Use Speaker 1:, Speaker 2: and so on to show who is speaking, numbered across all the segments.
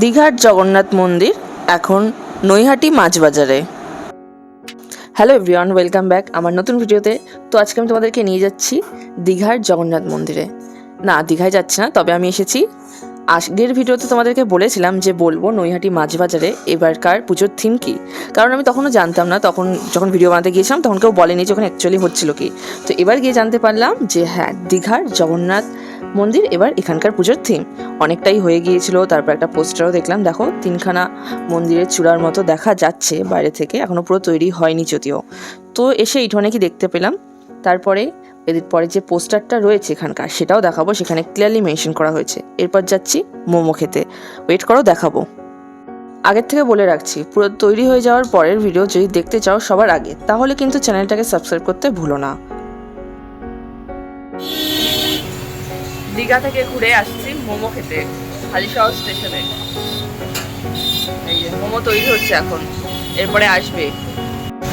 Speaker 1: দীঘার জগন্নাথ মন্দির, এখন নৈহাটি মাছ বাজারে হ্যালো এভরিওয়ান ওয়েলকাম ব্যাক আমার নতুন ভিডিওতে। তো আজকে আমি তোমাদেরকে নিয়ে যাচ্ছি দীঘার জগন্নাথ মন্দিরে। না, দীঘায় যাচ্ছি না, তবে আমি এসেছি। আগের ভিডিওতে তোমাদেরকে বলেছিলাম যে বলব নৈহাটি মাছ বাজারে এবারকার পুজোর থিম কি। কারণ আমি তখনও জানতাম না, তখন যখন ভিডিও বানাতে গিয়েছিলাম, তখন কেউ বলেনি যে ওখানে অ্যাকচুয়ালি হচ্ছিল কি। তো এবার গিয়ে জানতে পারলাম যে হ্যাঁ দীঘার জগন্নাথ মন্দির, এবার এখানকার পুজোর থিম অনেকটাই হয়ে গিয়েছিল, তারপর একটা পোস্টারও দেখলাম। দেখো, তিনখানা মন্দিরের চূড়ার মতো দেখা যাচ্ছে বাইরে থেকে এখনও পুরো তৈরি হয়নি যদিও। তো এসে এইটা কি দেখতে পেলাম? তারপরে এদের পরে যে পোস্টারটা রয়েছে এখানকার, সেটাও দেখাবো, সেখানে ক্লিয়ারলি মেনশন করা হয়েছে। এরপর যাচ্ছি মোমো খেতে। ওয়েট করো, দেখাবো। আগের থেকে বলে রাখছি, পুরো তৈরি হয়ে যাওয়ার পরের ভিডিও যদি দেখতে চাও সবার আগে, তাহলে কিন্তু চ্যানেলটাকে সাবস্ক্রাইব করতে ভুলো না। দীঘা থেকে ঘুরে আসছি মোমো খেতে হালিশহর স্টেশনে। এই মোমো তৈরি হচ্ছে এখন, এরপরে আসবে।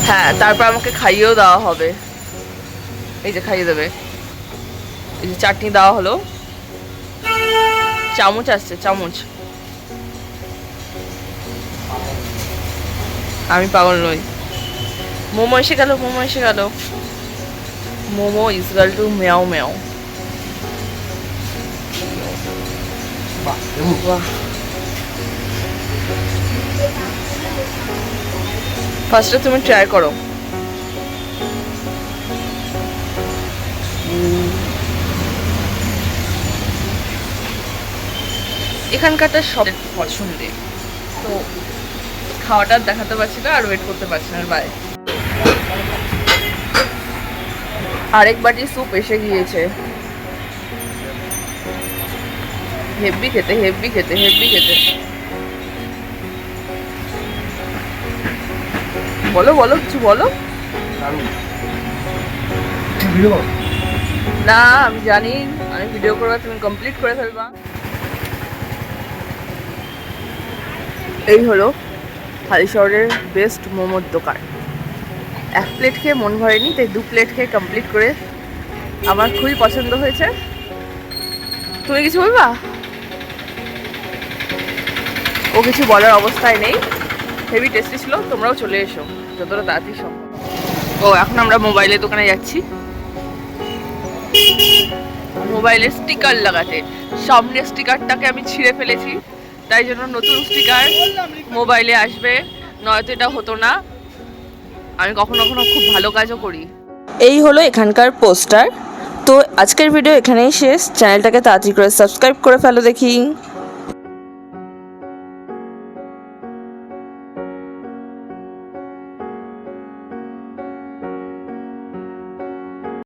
Speaker 1: হ্যাঁ তারপর আমাকে খাইয়েও দেওয়া হবে। এই যে খাইয়ে দেবে। এই যে চাটনি দেওয়া হলো। চামচ আসছে, চামচ। আমি পাগল নই। মোমো এসে গেল, মোমো এসে গেল। মোমো ইজগাল টু মেয়াও মেয়াও। ফার্স্টে তুমি ট্রাই করো। এখানকারটা সব পছন্দের। তো খাওয়াটা দেখাতে পারছি না আর ওয়েট করতে পারছি না বাই আরেক বাটি স্যুপ এসে গিয়েছে। হেভি খেতে হেভি খেতে হেভি খেতে। বলো বলো কিছু বলো। না আমি জানি আমি ভিডিও করব তুমি কমপ্লিট করে ফেলবা। এই হলো হালিশহরের বেস্ট মোমোর দোকান। এক প্লেট খেয়ে মন ভরেনি তাই দু প্লেট খেয়ে কমপ্লিট করে আমার খুবই পছন্দ হয়েছে। তুমি কিছু বলবা? ও কিছু বলার অবস্থায় নেই। হেভি টেস্টি ছিল, তোমরাও চলে এসো, যতটা তাড়াতাড়ি সম্ভব। ও, এখন আমরা মোবাইলের দোকানে যাচ্ছি। মোবাইলের স্টিকার লাগাতে। সামনের স্টিকারটাকে আমি ছিঁড়ে ফেলেছি। তাই জন্য নতুন স্টিকার মোবাইলে আসবে। নয়তো এটা হতো না। আমি কখনো কখনো খুব ভালো কাজও করি। এই হলো এখানকার পোস্টার তো আজকের ভিডিও এখানেই শেষ। চ্যানেলটাকে তাড়াতাড়ি করে সাবস্ক্রাইব করে ফেলো দেখি।